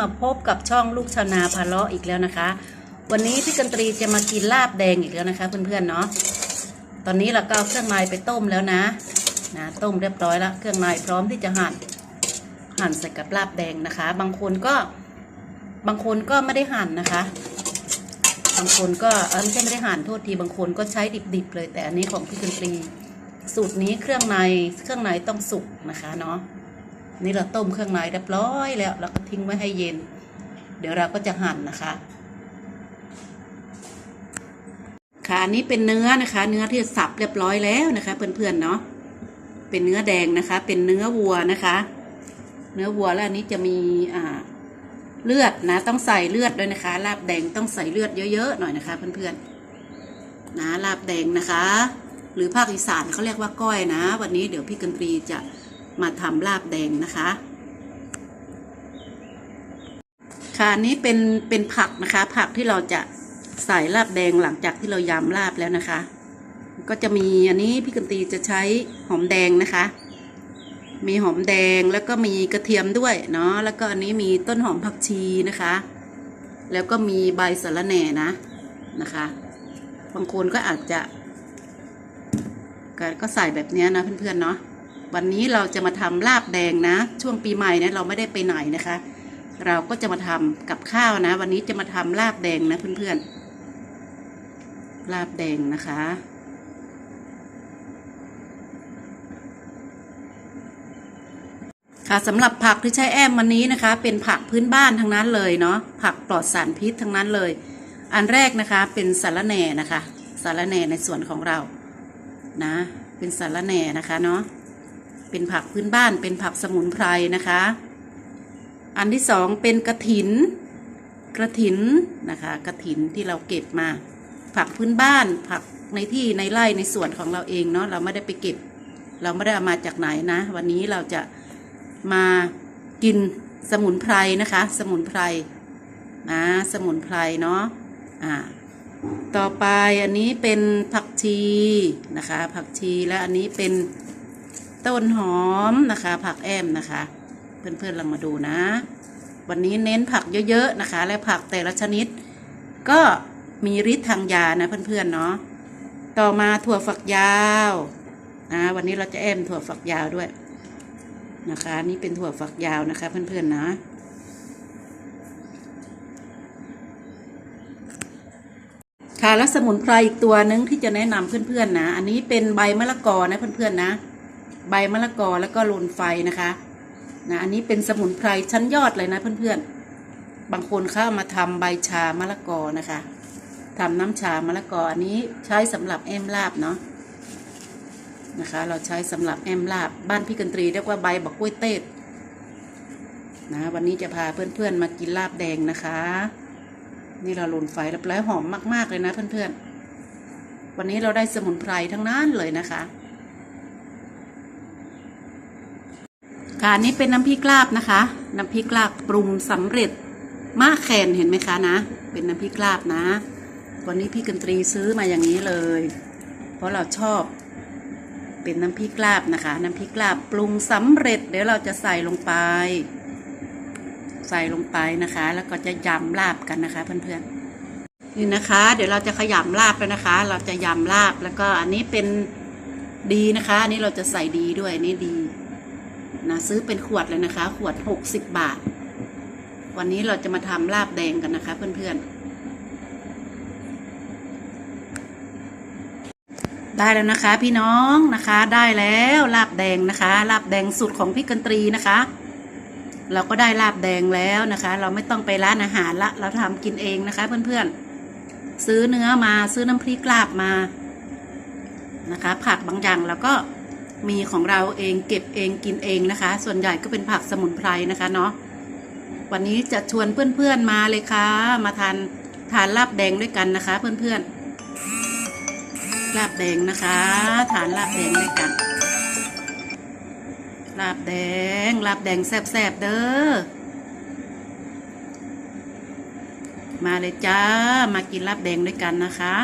มาพบกับช่องลูกชาวนาพาเลาะอีกแล้วนะคะ วันนี้พี่กันตรีจะมากินลาบแดงอีกแล้วนะคะเพื่อนๆเนาะตอนนี้เราก็เอาเครื่องในไปต้มแล้วนะนะต้มเรียบร้อยแล้วเครื่องในพร้อมที่จะหั่นหั่นใส่กับลาบแดงนะคะ บางคนก็บางคนก็ไม่ได้หั่นนะคะ บางคนก็เออไม่ใช่ไม่ได้หั่นโทษทีบางคนก็ใช้ดิบๆเลย แต่อันนี้ของพี่กันตรีสูตรนี้เครื่องในเครื่องในต้องสุกนะคะเนาะ นี่เราต้มเครื่องในเรียบร้อยแล้วเราก็ทิ้งไว้ให้เย็น เดี๋ยวเราก็จะหั่นนะคะค่ะอันนี้เป็นเนื้อนะคะ เนื้อที่สับเรียบร้อยแล้วนะคะ เพื่อนๆเนาะเป็นเนื้อแดงนะคะ เป็นเนื้อวัวนะคะ เนื้อวัวแล้วอันนี้จะมีอ่าเลือดนะต้องใส่เลือดด้วยนะคะ ลาบแดงต้องใส่เลือดเยอะๆหน่อยนะคะ เพื่อนๆนะลาบแดงนะคะ หรือภาคอีสานเขาเรียกว่าก้อยนะ วันนี้เดี๋ยวพี่กันตรีจะ มาทำลาบแดงนะคะ ค่ะนี้เป็นเป็นผักนะคะ ผักที่เราจะใส่ลาบแดงหลังจากที่เรายำลาบแล้วนะคะ ก็จะมีอันนี้พี่กันตีจะใช้หอมแดงนะคะ มีหอมแดงแล้วก็มีกระเทียมด้วยเนาะแล้วก็อันนี้มีต้นหอมผักชีนะคะ แล้วก็มีใบสะระแหน่นะนะคะบางคนก็อาจจะก็ใส่แบบนี้นะเพื่อนๆเนาะ วันนี้เราจะมาทำลาบแดงนะ ช่วงปีใหม่เนี่ยเราไม่ได้ไปไหนนะคะ เราก็จะมาทำกับข้าวนะ วันนี้จะมาทำลาบแดงนะเพื่อนๆลาบแดงนะคะ ค่ะสำหรับผักที่ใช้แอมวันนี้นะคะ เป็นผักพื้นบ้านทั้งนั้นเลยเนาะผักปลอดสารพิษทั้งนั้นเลย อันแรกนะคะเป็นสาระแหน่นะคะสาระแหน่ในส่วนของเรานะ เป็นสาระแหน่นะคะเนาะ เป็นผักพื้นบ้าน เป็นผักสมุนไพรนะคะ อันที่สองเป็นกระถิน กระถินนะคะ กระถินที่เราเก็บมา ผักพื้นบ้าน ผักในที่ในไร่ในสวนของเราเองเนาะ เราไม่ได้ไปเก็บ เราไม่ได้เอามาจากไหนนะ วันนี้เราจะมากินสมุนไพรนะคะ สมุนไพรนะ สมุนไพรเนาะ อ่าต่อไปอันนี้เป็นผักชีนะคะ ผักชีและอันนี้เป็น ต้นหอมนะคะ ผักแอมนะคะ เพื่อนๆลองมาดูนะ วันนี้เน้นผักเยอะๆนะคะ และผักแต่ละชนิด ก็มีฤทธิ์ทางยานะเพื่อนๆเนาะต่อมาถั่วฝักยาวนะวันนี้เราจะแอมถั่วฝักยาวด้วยนะคะ นี่เป็นถั่วฝักยาวนะคะ เพื่อนๆนะค่ะแล้วสมุนไพรอีกตัวหนึงที่จะแนะนำเพื่อนๆนะ อันนี้เป็นใบมะละกอนะเพื่อนๆนะ ใบมะละกอแล้วก็โลนไฟนะคะนะอันนี้เป็นสมุนไพรชั้นยอดเลยนะเพื่อนๆ บางคนเข้ามาทำใบชามะละกอนะคะทำน้ำชามะละกออันนี้ใช้สำหรับแอมลาบเนาะนะคะ เราใช้สำหรับแอมลาบบ้านพี่กันตรีเรียกว่าใบบักกล้วยเต้นะวันนี้จะพาเพื่อนๆมากินลาบแดงนะคะ นี่เราลนไฟแล้วแล้วหอมมาก ๆเลยนะเพื่อนๆวันนี้เราได้สมุนไพรทั้งนั้นเลยนะคะ ค่ะอันนี้เป็นน้ำพริกลาบนะคะ น้ำพริกลาบปรุงสำเร็จมะแคนเห็นไหมคะนะ เป็นน้ำพริกลาบนะ วันนี้พี่กันตรีซื้อมาอย่างนี้เลย เพราะเราชอบ เป็นน้ำพริกลาบนะคะ น้ำพริกลาบปรุงสำเร็จ เดี๋ยวเราจะใส่ลงไป ใส่ลงไปนะคะ แล้วก็จะยำลาบกันนะคะเพื่อนๆนี่นะคะ เดี๋ยวเราจะขยำลาบแล้วนะคะ เราจะยำลาบแล้วก็อันนี้เป็นดีนะคะ อันนี้เราจะใส่ดีด้วยนี่ดี นะซื้อเป็นขวดเลยนะคะ ขวดหกสิบบาท วันนี้เราจะมาทำลาบแดงกันนะคะ เพื่อนๆ ได้แล้วนะคะ พี่น้องนะคะ ได้แล้วลาบแดงนะคะ ลาบแดงสูตรของพี่กันตรีนะคะ เราก็ได้ลาบแดงแล้วนะคะ เราไม่ต้องไปร้านอาหารละ เราทำกินเองนะคะ เพื่อนๆ ซื้อเนื้อมาซื้อน้ำพริกลาบมานะคะ ผักบางอย่างเราก็ มีของเราเองเก็บเองกินเองนะคะ ส่วนใหญ่ก็เป็นผักสมุนไพรนะคะเนาะวันนี้จะชวนเพื่อนๆมาเลยค่ะ มาทานทานลาบแดงด้วยกันนะคะ เพื่อนๆลาบแดงนะคะทานลาบแดงด้วยกันลาบแดงลาบแดงแซ่บๆเด้อมาเลยจ้ามากินลาบแดงด้วยกันนะคะ